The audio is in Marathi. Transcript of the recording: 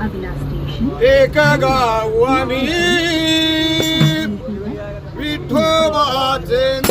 एका गाव आम्ही विठोबाचे